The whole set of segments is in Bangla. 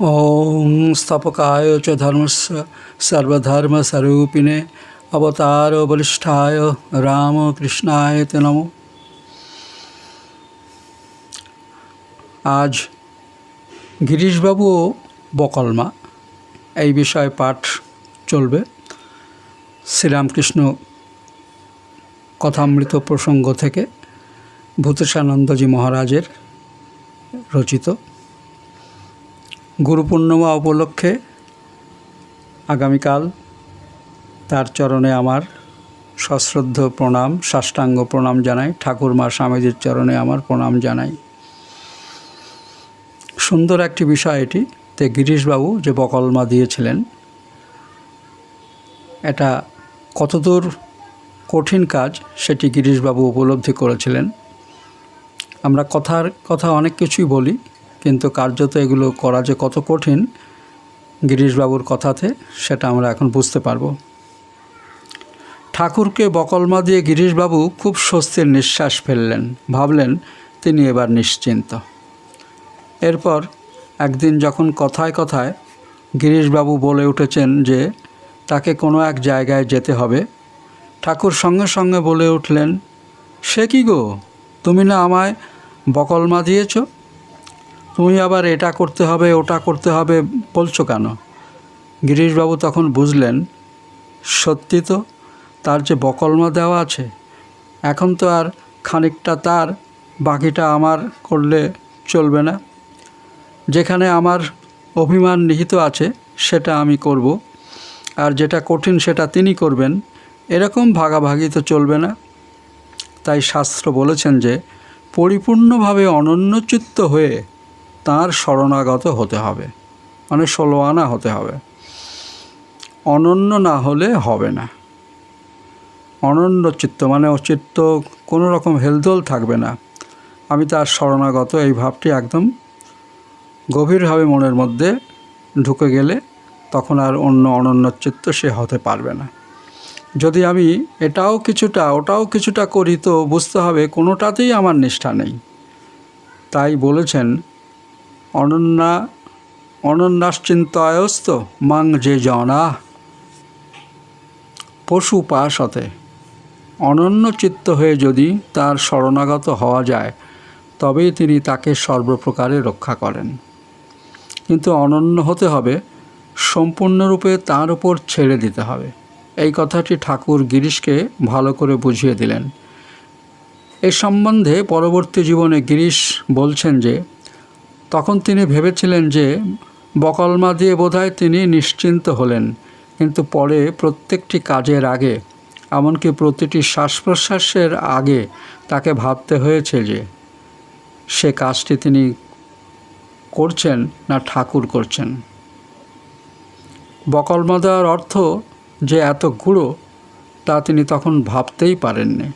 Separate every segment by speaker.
Speaker 1: ওং স্তপকায় চ ধর্মস্ব সর্বধর্মস্বরূপিণে অবতার বলিষ্ঠায় রামকৃষ্ণায় তে নমো আজ গিরিশবাবু ও বকলমা এই বিষয়ে পাঠ চলবে। শ্রীরামকৃষ্ণ কথামৃত প্রসঙ্গ থেকে ভূতেশানন্দজি মহারাজের রচিত গুরু পূর্ণিমা উপলক্ষে আগামীকাল তার চরণে আমার সশ্রদ্ধ প্রণাম, সাষ্টাঙ্গ প্রণাম জানাই ঠাকুরমা স্বামীজির চরণে আমার প্রণাম জানাই। সুন্দর একটি বিষয় এটি তে গিরিশবাবু যে বকলমা দিয়েছিলেন, এটা কতদূর কঠিন কাজ সেটি গিরিশবাবু উপলব্ধি করেছিলেন। আমরা কথার কথা অনেক কিছুই বলি কিন্তু কার্যত এগুলো করা যে কত কঠিন গিরিশবাবুর কথাতে, সেটা আমরা এখন বুঝতে পারব। ঠাকুরকে বকলমা দিয়ে গিরিশবাবু খুব স্বস্তির নিঃশ্বাস ফেললেন, ভাবলেন তিনি এবার নিশ্চিন্ত। এরপর একদিন যখন কথায় কথায় গিরিশবাবু বলে উঠেছেন যে তাকে কোনো এক জায়গায় যেতে হবে, ঠাকুর সঙ্গে সঙ্গে বলে উঠলেন, সে কি গো? তুমি না আমায় বকলমা দিয়েছ তুমি আবার এটা করতে হবে, ওটা করতে হবে বলছো কেন? গিরিশবাবু তখন বুঝলেন, সত্যি তো তার যে বকলমা দেওয়া আছে, এখন তো আর খানিকটা তার, বাকিটা আমার করলে চলবে না। যেখানে আমার অভিমান নিহিত আছে, সেটা আমি করব, আর যেটা কঠিন সেটা তিনি করবেন, এরকম ভাগাভাগি তো চলবে না। তাই শাস্ত্র বলেছেন যে, পরিপূর্ণভাবে অনন্যচিত্ত হয়ে তার শরণাগত হতে হবে। মানে ষোলো আনা হতে হবে। অনন্য না হলে হবে না। অনন্য চিত্ত মানে ও চিত্ত কোনো রকম হেলদোল থাকবে না। আমি তার শরণাগত এই ভাবটি একদম গভীরভাবে মনের মধ্যে ঢুকে গেলে তখন আর অন্য অনন্য চিত্ত সে হতে পারবে না। যদি আমি এটাও কিছুটা, ওটাও কিছুটা করি তো বুঝতে হবে কোনোটাতেই আমার নিষ্ঠা নেই। তাই বলেছেন অনন্যা, অনন্যাশ্চিন্তায়স্ত মাং যে জনা। পশু পাশতে অনন্য চিত্ত হয়ে যদি তার শরণাগত হওয়া যায়, তবেই তিনি তাকে সর্বপ্রকারে রক্ষা করেন। কিন্তু অনন্য হতে হবে, সম্পূর্ণরূপে তার উপর ছেড়ে দিতে হবে। এই কথাটি ঠাকুর গিরিশকে ভালো করে বুঝিয়ে দিলেন। এ সম্বন্ধে পরবর্তী জীবনে গিরিশ বলছেন যে তখন তিনি ভেবেছিলেন যে বকলমা দিয়ে বোধহয় তিনি নিশ্চিন্ত হলেন। কিন্তু পরে প্রত্যেকটি কাজের আগে, এমনকি প্রতিটি শ্বাস প্রশ্বাসের আগে তাকে ভাবতে হয়েছে যে সে কাজটি তিনি করছেন না ঠাকুর করছেন। বকলমা দেওয়ার অর্থ যে এত গুঁড়ো, তা তিনি তখন ভাবতেই পারেননি।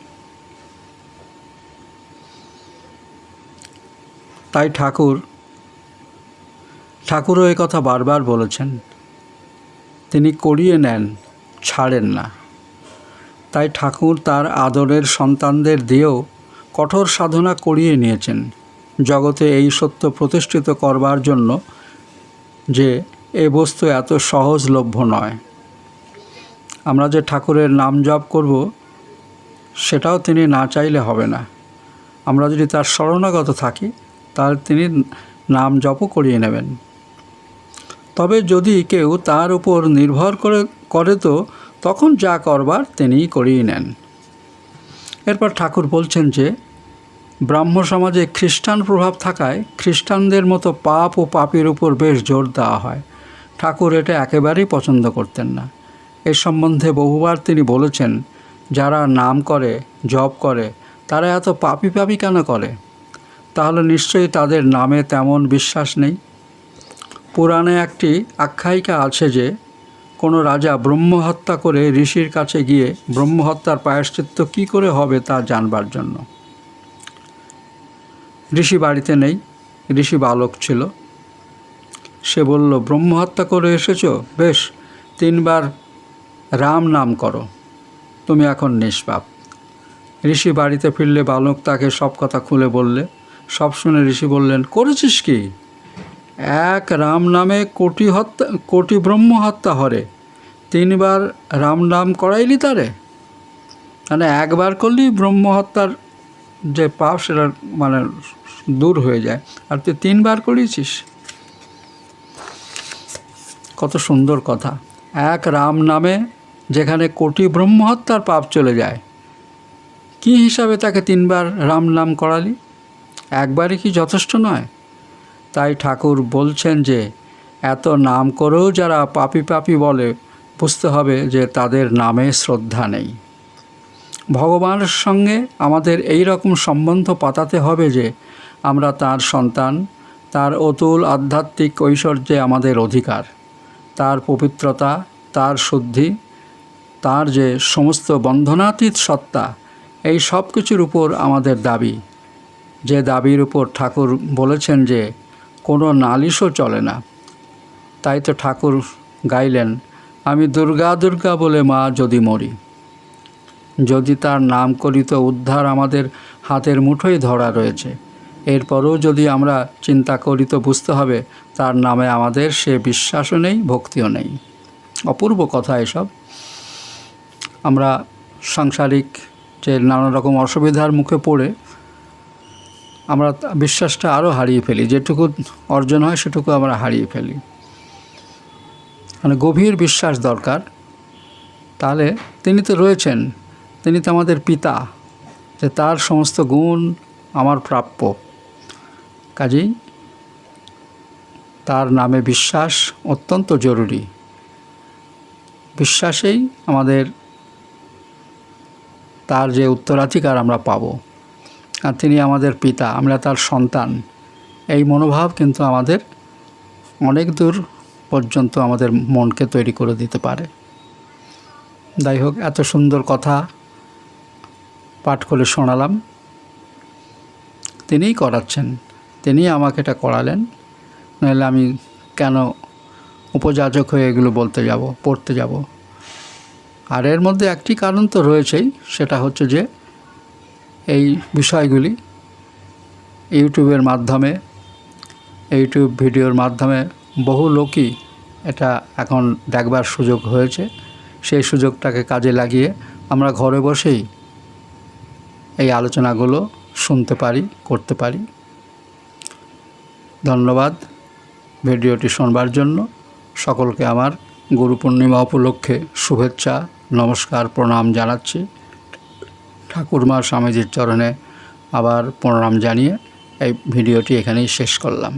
Speaker 1: তাই ঠাকুর ঠাকুরও কথা বারবার বলেছেন, তিনি করিয়ে নেন, ছাড়েন না। তাই ঠাকুর তার আদরের সন্তানদের দিয়েও কঠোর সাধনা করিয়ে নিয়েছেন। জগতে এই সত্য প্রতিষ্ঠিত করবার জন্য যে এ বস্তু এত সহজলভ্য নয়। আমরা যে ঠাকুরের নাম জপ করব, সেটাও তিনি না চাইলে হবে না। আমরা যদি তার শরণাগত থাকি, তাহলে তিনি নাম জপও করিয়ে নেবেন। তবে যদি কেউ তার উপর নির্ভর করে করে তো তখন যা করবার তিনিই করিয়ে নেন। এরপর ঠাকুর বলছেন যে, ব্রাহ্ম সমাজে খ্রিস্টান প্রভাব থাকায় খ্রিস্টানদের মতো পাপ ও পাপের উপর বেশ জোর দেওয়া হয়। ঠাকুর এটা একেবারেই পছন্দ করতেন না। এ সম্বন্ধে বহুবার তিনি বলেছেন, যারা নাম করে, জপ করে, তারা এত পাপি পাপি কেন করে? তাহলে নিশ্চয়ই তাদের নামে তেমন বিশ্বাস নেই। পুরাণে একটি আখ্যায়িকা আছে যে, কোনো রাজা ব্রহ্মহত্যা করে ঋষির কাছে গিয়ে ব্রহ্মহত্যার প্রায়শ্চিত্ত কী করে হবে তা জানবার জন্য। ঋষি বাড়িতে নেই, ঋষি বালক ছিল। সে বলল, ব্রহ্মহত্যা করে এসেছ? বেশ, তিনবার রাম নাম করো। তুমি এখন নিষ্পাপ। ঋষি বাড়িতে ফিরলে বালক তাকে সব কথা খুলে বললে। সব শুনে ঋষি বললেন, করেছিস কি? এক রাম নামে কোটি হত্যা, কোটি ব্রহ্ম হত্যা হরে। তিনবার রাম নাম করাইলি তারে? মানে একবার করলি ব্রহ্ম হত্যার যে পাপ সেটা মানে দূর হয়ে যায়। আর তুই তিনবার করিয়েছিস কত সুন্দর কথা। এক রাম নামে যেখানে কোটি ব্রহ্ম হত্যার পাপ চলে যায়, কি হিসাবে তাকে তিনবার রাম নাম করালি? একবারই কি যথেষ্ট নয়? তাই ঠাকুর বলছেন যে, এত নাম করেও যারা পাপি পাপি বলে, বুঝতে হবে যে তাদের নামে শ্রদ্ধা নেই। ভগবানের সঙ্গে আমাদের এই রকম সম্বন্ধ পাতাতে হবে যে, আমরা তার সন্তান, তার অতুল আধ্যাত্মিক ঐশ্বর্যে আমাদের অধিকার, তার পবিত্রতা, তার শুদ্ধি, তার যে সমস্ত বন্ধনাতীত সত্তা, এই সব কিছুর উপর আমাদের দাবি। যে দাবির উপর ঠাকুর বলেছেন যে কোনো নালিশও চলে না। তাই তো ঠাকুর গাইলেন, আমি দুর্গা দুর্গা বলে মা যদি মরি, যদি তার নাম করিত উদ্ধার আমাদের হাতের মুঠোয় ধরা রয়েছে, এরপরেও যদি আমরা চিন্তা করি তো বুঝতে হবে তার নামে আমাদের সে বিশ্বাসও নেই, ভক্তিও নেই। অপূর্ব কথা এসব। আমরা সাংসারিক যে নানা রকম অসুবিধার মুখে পড়ে আমরা বিশ্বাসটা আরও হারিয়ে ফেলি। যেটুকু অর্জন হয়, সেটুকু আমরা হারিয়ে ফেলি। মানে গভীর বিশ্বাস দরকার। তাহলে তিনি তো রয়েছেন। তিনি তো আমাদের পিতা, যে তার সমস্ত গুণ আমার প্রাপ্য। কাজেই তার নামে বিশ্বাস অত্যন্ত জরুরি। বিশ্বাসেই আমাদের তার যে উত্তরাধিকার আমরা পাব। আর তিনি আমাদের পিতা, আমরা তার সন্তান। এই মনোভাব কিন্তু আমাদের অনেক দূর পর্যন্ত আমাদের মনকে তৈরি করে দিতে পারে। যাই হোক, এত সুন্দর কথা পাঠ করে শোনালাম। তিনিই করাচ্ছেন তিনি আমাকে এটা করালেন। নাহলে আমি কেন উপযাজক হয়ে এগুলো বলতে যাব, পড়তে যাব? আর এর মধ্যে একটি কারণ তো রয়েছেই, সেটা হচ্ছে যে এই বিষয়গুলি ইউটিউবের মাধ্যমে, ইউটিউব ভিডিওর মাধ্যমে বহু লোকই এটা এখন দেখবার সুযোগ হয়েছে। সেই সুযোগটাকে কাজে লাগিয়ে আমরা ঘরে বসেই এই আলোচনাগুলো শুনতে পারি, করতে পারি। ধন্যবাদ ভিডিওটি শোনবার জন্য। সকলকে আমার গুরু পূর্ণিমা উপলক্ষে শুভেচ্ছা, নমস্কার, প্রণাম জানাচ্ছি। ঠাকুরমা স্বামীজির চরণে আবার প্রণাম জানিয়ে এই ভিডিওটি এখানেই শেষ করলাম।